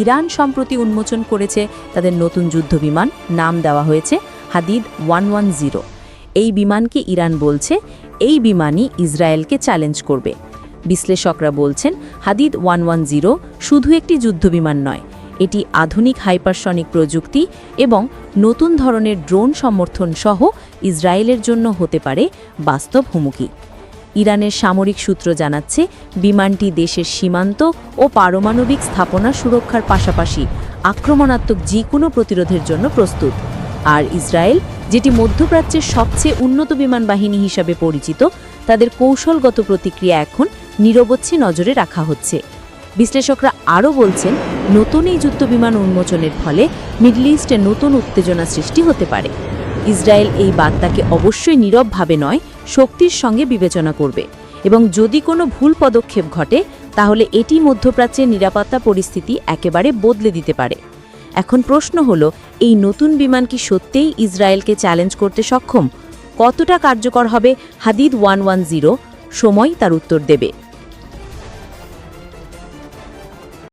Iran সম্প্রতি উন্মোচন করেছে তাদের নতুন যুদ্ধবিমান, নাম দেওয়া হয়েছে হাদিদ ওয়ান ওয়ান জিরো। এই বিমানকে ইরান বলছে, এই বিমানই ইসরায়েলকে চ্যালেঞ্জ করবে। বিশ্লেষকরা বলছেন, হাদিদ ওয়ান ওয়ান জিরো শুধু একটি যুদ্ধবিমান নয়, এটি আধুনিক হাইপারসনিক প্রযুক্তি এবং নতুন ধরনের ড্রোন সমর্থন সহ ইসরায়েলের জন্য হতে পারে বাস্তব হুমকি। ইরানের সামরিক সূত্র জানাচ্ছে, বিমানটি দেশের সীমান্ত ও পারমাণবিক স্থাপনা সুরক্ষার পাশাপাশি আক্রমণাত্মক যে কোনো প্রতিরোধের জন্য প্রস্তুত। আর ইসরায়েল, যেটি মধ্যপ্রাচ্যের সবচেয়ে উন্নত বিমান বাহিনী হিসাবে পরিচিত, তাদের কৌশলগত প্রতিক্রিয়া এখন নিরবচ্ছি নজরে রাখা হচ্ছে। বিশ্লেষকরা আরও বলছেন, নতুন এই যুদ্ধ বিমান উন্মোচনের ফলে মিডল ইস্টে নতুন উত্তেজনা সৃষ্টি হতে পারে। ইসরায়েল এই বার্তাকে অবশ্যই নীরবভাবে নয় শক্তির সঙ্গে বিবেচনা করবে। এবং যদি কোনো ভুল পদক্ষেপ ঘটে, তাহলে এটি মধ্যপ্রাচ্যের নিরাপত্তা পরিস্থিতি একেবারে বদলে দিতে পারে। এখন প্রশ্ন হলো, এই নতুন বিমান কি সত্যিই ইসরায়েলকে চ্যালেঞ্জ করতে সক্ষম? কতটা কার্যকর হবে? হাদিদ ওয়ান ওয়ান জিরো, সময় তার উত্তর দেবে।